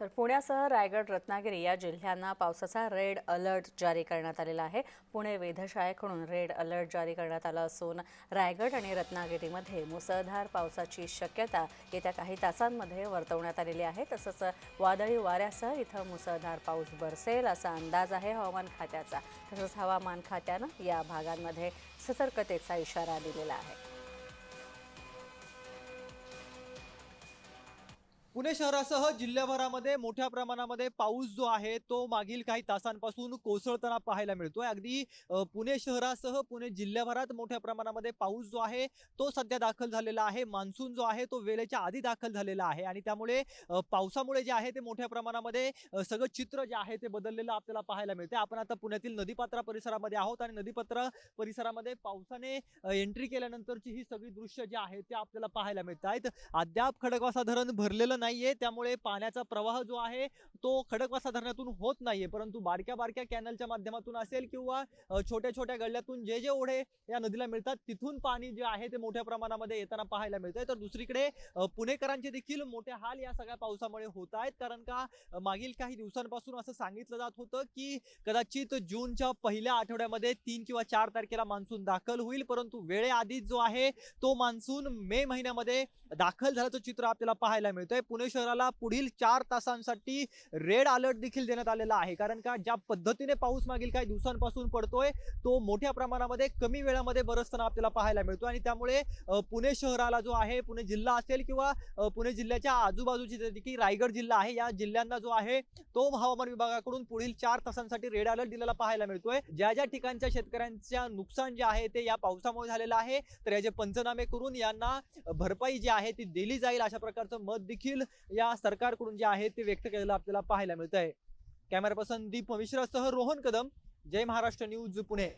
तर पुण्यासह रायगड रत्नागिरी या जिल्ह्यांना पावसाचा रेड अलर्ट जारी करण्यात आलेला आहे. पुणे वेधशाळेकडून रेड अलर्ट जारी करण्यात आला असून रायगड आणि रत्नागिरीमध्ये मुसळधार पावसाची शक्यता येत्या काही तासांमध्ये वर्तवण्यात आलेली आहे. तसंच वादळी वाऱ्यासह इथं मुसळधार पाऊस बरसेल असा अंदाज आहे हवामान खात्याचा. तसंच हवामान खात्यानं या भागांमध्ये सतर्कतेचा इशारा दिलेला आहे. पुणे शहरासह जिल्ह्याभरामध्ये मोठ्या प्रमाणामध्ये पाऊस जो आहे तो मागील काही तासांपासून कोसळताना पाहायला मिळतोय. अगदी पुणे शहरासह पुणे जिल्ह्याभरात मोठ्या प्रमाणामध्ये पाऊस जो आहे तो सध्या दाखल झालेला आहे. मान्सून जो आहे तो वेळेच्या आधी दाखल झालेला आहे आणि त्यामुळे पावसामुळे जे आहे ते मोठ्या प्रमाणामध्ये सगळं चित्र जे आहे ते बदललेलं आपल्याला पाहायला मिळते आपण आता पुण्यातील नदीपात्रा परिसरामध्ये आहोत आणि नदीपात्रा परिसरामध्ये पावसाने एंट्री केल्यानंतरची ही सगळी दृश्य जे आहे ते आपल्याला पाहायला मिळत आहेत अद्याप खडकवासा धरण भरलेलं नाही. नाहीये. त्यामुळे पाण्याचा प्रवाह जो आहे तो खडकवासा धरणातून होत नाहीये. परंतु बारक्या बारक्या कॅनलच्या माध्यमातून असेल किंवा छोट्या छोट्या गळ्यातून जे जे ओढे या नदीला मिळतात तिथून पाणी जे आहे ते मोठ्या प्रमाणामध्ये येताना पाहायला मिळतंय. तर दुसरीकडे पुणेकरांचे देखील मोठे हाल या सगळ्या पावसामुळे होत आहेत. कारण का मागील काही दिवसांपासून असं सांगितलं जात होतं की कदाचित जूनच्या पहिल्या आठवड्यामध्ये तीन किंवा चार तारखेला मान्सून दाखल होईल. परंतु वेळेआधीच जो आहे तो मान्सून मे महिन्यामध्ये दाखल झाल्याचं चित्र आपल्याला पाहायला मिळतंय. पुणे पुणे शहराला पुढील चार तासांसाठी रेड अलर्ट देखील देण्यात आलेला आहे. कारण का ज्या पद्धतीने पाऊस मागील काही दिवसांपासून पडतोय तो मोठ्या प्रमाणामध्ये कमी वेळामध्ये बरसताना आपल्याला पाहायला मिळतो आणि त्यामुळे पुणे शहराला जो आहे पुणे जिल्हा असेल किंवा पुणे जिल्ह्याच्या आजूबाजूची जसे की रायगड जिल्हा आहे या जिल्ह्यांना जो आहे तो हवामान विभागाकडून पुढील चार तासांसाठी रेड अलर्ट दिलेला पाहायला मिळतोय. ज्या ज्या ठिकाणच्या शेतकऱ्यांच्या नुकसान जे आहे ते या पावसामुळे झालेलं आहे. तर याचे पंचनामे करून यांना भरपाई जी आहे ती दिली जाईल अशा प्रकारचं मत देखील देखील या सरकारकडून जे आहे ते व्यक्त केलेलं आपल्याला पाहायला मिळत आहे कॅमेरा पर्सन दीप मिश्रासह रोहन कदम. जय महाराष्ट्र न्यूज पुणे.